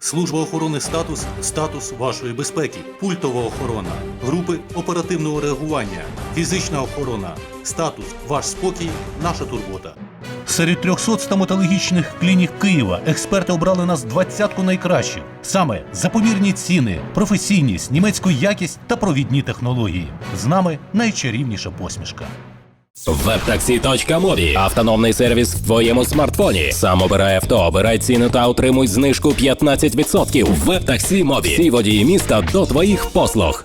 Служба охорони статус статус вашої безпеки, пультова охорона, групи оперативного реагування, фізична охорона, статус ваш спокій, наша турбота. Серед 300 стоматологічних клінік Києва експерти обрали нас двадцятку найкращих. Саме за помірні ціни, професійність, німецьку якість та провідні технології. З нами найчарівніша посмішка. Webtaxi.mobi. Автономний сервіс в твоєму смартфоні. Сам обирай авто, обирай ціну та отримуй знижку 15%. Вебтаксі Мобі. Всі водії міста до твоїх послуг.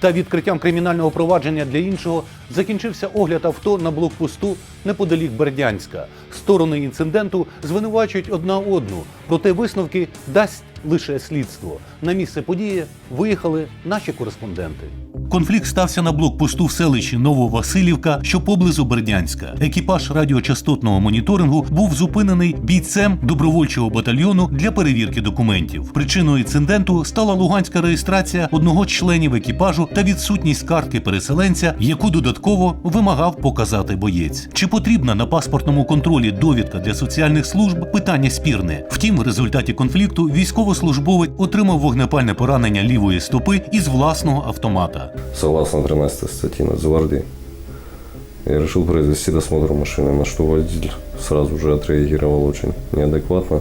та відкриттям кримінального провадження для іншого закінчився огляд авто на блокпосту неподалік Бердянська. Сторони інциденту звинувачують одна одну, проте висновки дасть лише слідство. На місце події виїхали наші кореспонденти. Конфлікт стався на блокпосту в селищі Нововасилівка, що поблизу Бердянська. Екіпаж радіочастотного моніторингу був зупинений бійцем добровольчого батальйону для перевірки документів. Причиною інциденту стала луганська реєстрація одного з членів екіпажу та відсутність картки переселенця, яку додатково вимагав показати боєць. Чи потрібна на паспортному контролі довідка для соціальних служб? Питання спірне. Втім, в результаті конфлікту військовослужбовець отримав вогнепальне поранення лівої стопи із власного автомата. Согласно 13 статьи Нацгвардии. Я решил произвести досмотр машины, на что водитель сразу же отреагировал очень неадекватно.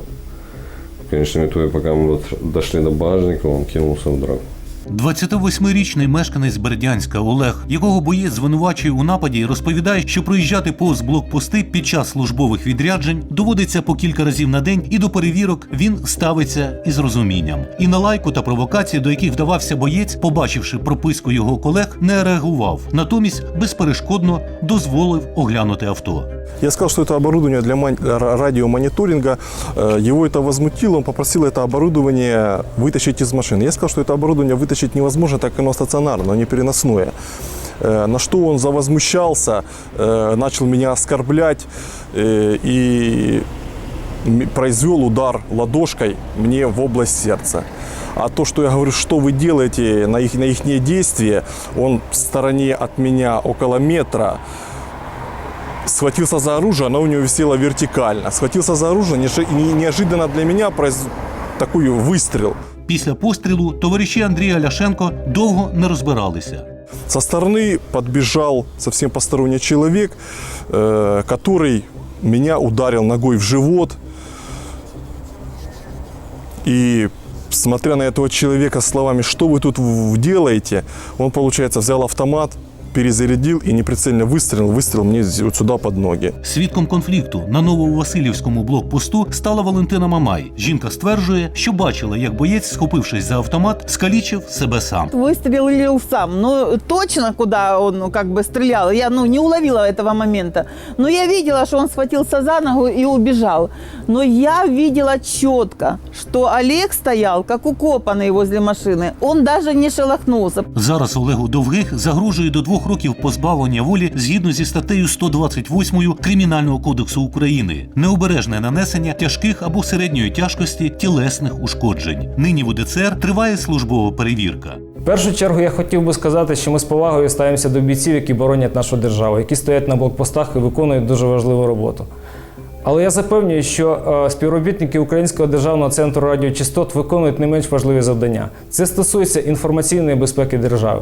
В конечном итоге, пока мы дошли до багажника, он кинулся в драку. 28-річний мешканець Бердянська Олег, якого боєць звинувачує у нападі, розповідає, що проїжджати повз блокпости під час службових відряджень доводиться по кілька разів на день, і до перевірок він ставиться із розумінням. І на лайку та провокації, до яких вдавався боєць, побачивши прописку його колег, не реагував. Натомість безперешкодно дозволив оглянути авто. Я сказал, что это оборудование для мон- ра- радиомониторинга. Э, Его это возмутило, он попросил это оборудование вытащить из машины. Я сказал, что это оборудование вытащить невозможно, так оно стационарное, оно не переносное. Э, На что он завозмущался, э, начал меня оскорблять э, и произвел удар ладошкой мне в область сердца. А то, что я говорю, что вы делаете на их, на их действия, он в стороне от меня около метра, схватился за оружие, оно у него висело вертикально. Схватился за оружие, неожи- не- неожиданно для меня произ... такой выстрел. Після пострілу товариші Андрія Ляшенко довго не розбиралися. Со стороны подбежал совсем посторонний человек, э, который меня ударил ногой в живот. И смотря на этого человека словами, что вы тут в- делаете, он, получается, взял автомат, перезарядил и неприцельно выстрелил, выстрелил мне з- вот сюда под ноги. Свідком конфлікту на Нововасилівському блокпосту стала Валентина Мамай. Жінка стверджує, що бачила, як боєць, схопившись за автомат, скалічив себе сам. Выстрелил сам. Ну, точно, куда он ну, как бы стрелял, я ну, не уловила этого момента. Но я видела, что он схватился за ногу и убежал. Но я видела четко, что Олег стоял, как укопанный возле машины. Он даже не шелохнулся. Зараз Олегу Довгих загрожує до двох років позбавлення волі згідно зі статтею 128 Кримінального кодексу України необережне нанесення тяжких або середньої тяжкості тілесних ушкоджень. Нині в УДЦР триває службова перевірка. В першу чергу я хотів би сказати, що ми з повагою ставимося до бійців, які боронять нашу державу, які стоять на блокпостах і виконують дуже важливу роботу. Але я запевнюю, що е, співробітники Українського державного центру радіочастот виконують не менш важливі завдання. Це стосується інформаційної безпеки держави.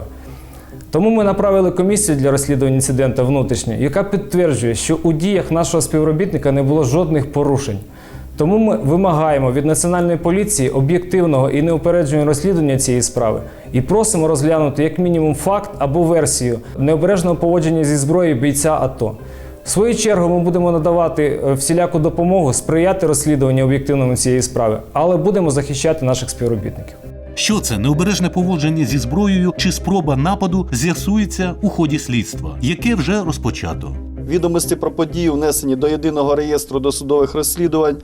Тому ми направили комісію для розслідування інциденту внутрішньо, яка підтверджує, що у діях нашого співробітника не було жодних порушень. Тому ми вимагаємо від національної поліції об'єктивного і неупередженого розслідування цієї справи і просимо розглянути як мінімум факт або версію необережного поводження зі зброєю бійця АТО. В свою чергу ми будемо надавати е, всіляку допомогу, сприяти розслідуванню об'єктивному цієї справи, але будемо захищати наших співробітників. Що це необережне поводження зі зброєю чи спроба нападу з'ясується у ході слідства, яке вже розпочато. Відомості про події внесені до єдиного реєстру досудових розслідувань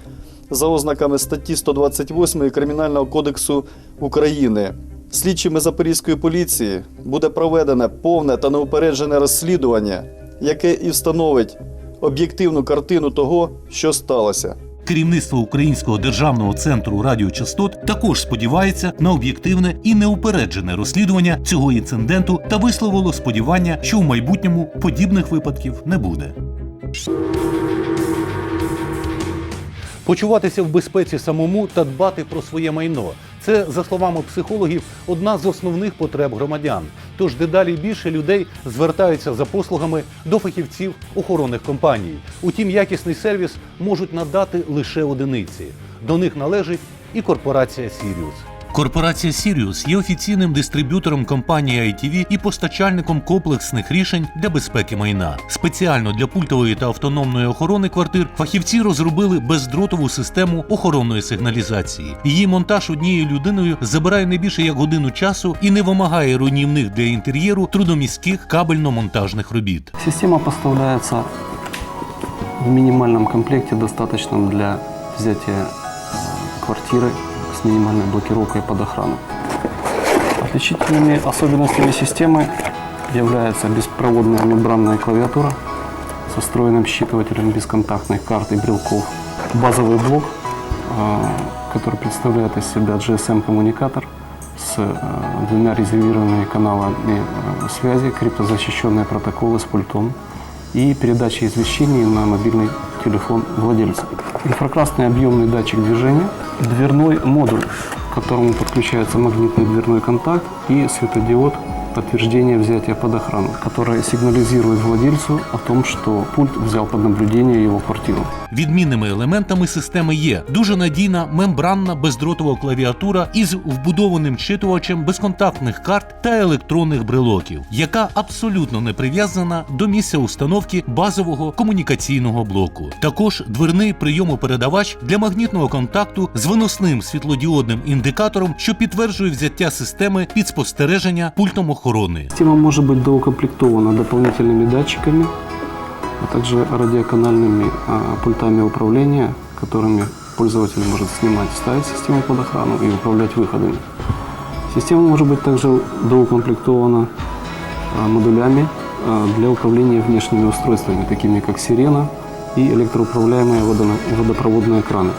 за ознаками статті 128 Кримінального кодексу України. Слідчими Запорізької поліції буде проведене повне та неупереджене розслідування, яке і встановить об'єктивну картину того, що сталося. Керівництво Українського державного центру радіочастот також сподівається на об'єктивне і неупереджене розслідування цього інциденту та висловило сподівання, що в майбутньому подібних випадків не буде. Почуватися в безпеці самому та дбати про своє майно це, за словами психологів, одна з основних потреб громадян. Тож дедалі більше людей звертаються за послугами до фахівців охоронних компаній. Утім, якісний сервіс можуть надати лише одиниці. До них належить і корпорація Sirius. Корпорація Sirius є офіційним дистриб'ютором компанії ITV і постачальником комплексних рішень для безпеки майна. Спеціально для пультової та автономної охорони квартир фахівці розробили бездротову систему охоронної сигналізації. Її монтаж однією людиною забирає не більше як годину часу і не вимагає руйнівних для інтер'єру трудомістких кабельно-монтажних робіт. Система поставляется в минимальном комплекте, достаточном для взятия э, квартиры с минимальной блокировкой под охрану. Отличительными особенностями системы является беспроводная мембранная клавиатура со встроенным считывателем бесконтактных карт и брелков, базовый блок, э, который представляет из себя GSM-коммуникатор с э, двумя резервированными каналами э, связи, криптозащищенные протоколы с пультом и передача извещений на мобильный телефон владельца. Инфракрасный объемный датчик движения, дверной модуль, к которому подключается магнитный дверной контакт и светодиод подтверждения взятия под охрану, который сигнализирует владельцу о том, что пульт взял под наблюдение его квартиру. Відмінними елементами системи є дуже надійна мембранна бездротова клавіатура із вбудованим щитувачем безконтактних карт та електронних брелоків, яка абсолютно не прив'язана до місця установки базового комунікаційного блоку. Також дверний прийомопередавач для магнітного контакту з виносним світлодіодним індикатором, що підтверджує взяття системи під спостереження пультом охорони Система может быть доукомплектована дополнительными датчиками, а также радиоканальными а, пультами управления, которыми пользователь может снимать, ставить систему под охрану и управлять выходами. Система может быть также доукомплектована а, модулями а, для управления внешними устройствами, такими как сирена и электроуправляемые водоно- водопроводные краны.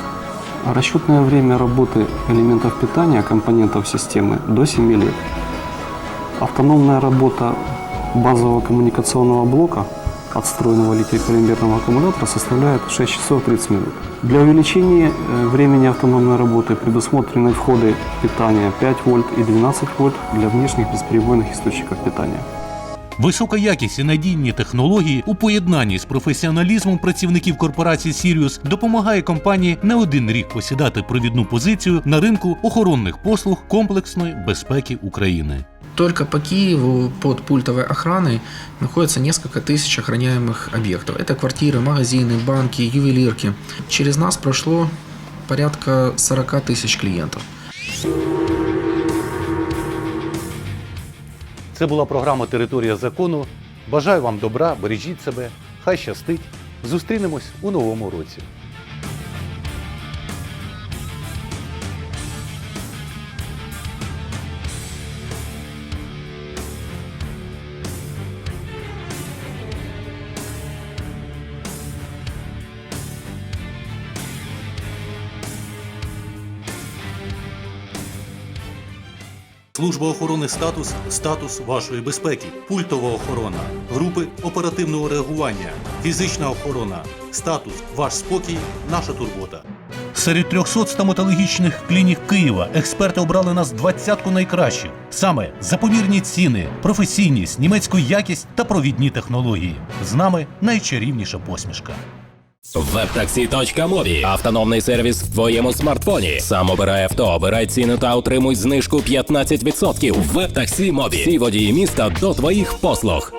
А Расчетное время работы элементов питания компонентов системы до 7 лет. Автономная работа базового коммуникационного блока от встроенного литий-полимерного аккумулятора составляет 6 часов 30 минут. Для увеличения э, времени автономной работы предусмотрены входы питания 5 вольт и 12 вольт для внешних бесперебойных источников питания. Висока якість і надійні технології у поєднанні з професіоналізмом працівників корпорації Sirius допомагає компанії не один рік посідати провідну позицію на ринку охоронних послуг комплексної безпеки України. Только по Киеву под пультовой охраной находится несколько тысяч охраняемых объектов. Это квартиры, магазины, банки, ювелирки. Через нас прошло порядка 40 тысяч клиентов. Це була програма Територія закону. Бажаю вам добра, бережіть себе, хай щастить. Зустрінемось у новому році. Служба охорони статус статус вашої безпеки, пультова охорона, групи оперативного реагування, фізична охорона, статус ваш спокій, наша турбота. Серед 300 стоматологічних клінік Києва експерти обрали нас двадцятку найкращих. Саме за помірні ціни, професійність, німецьку якість та провідні технології. З нами найчарівніша посмішка. Webtaxi.mobi. Автономний сервіс в твоєму смартфоні. Сам обирай авто, обирай ціну та отримуй знижку 15% Вебтаксі таксі Мобі. Всі водії міста до твоїх послуг.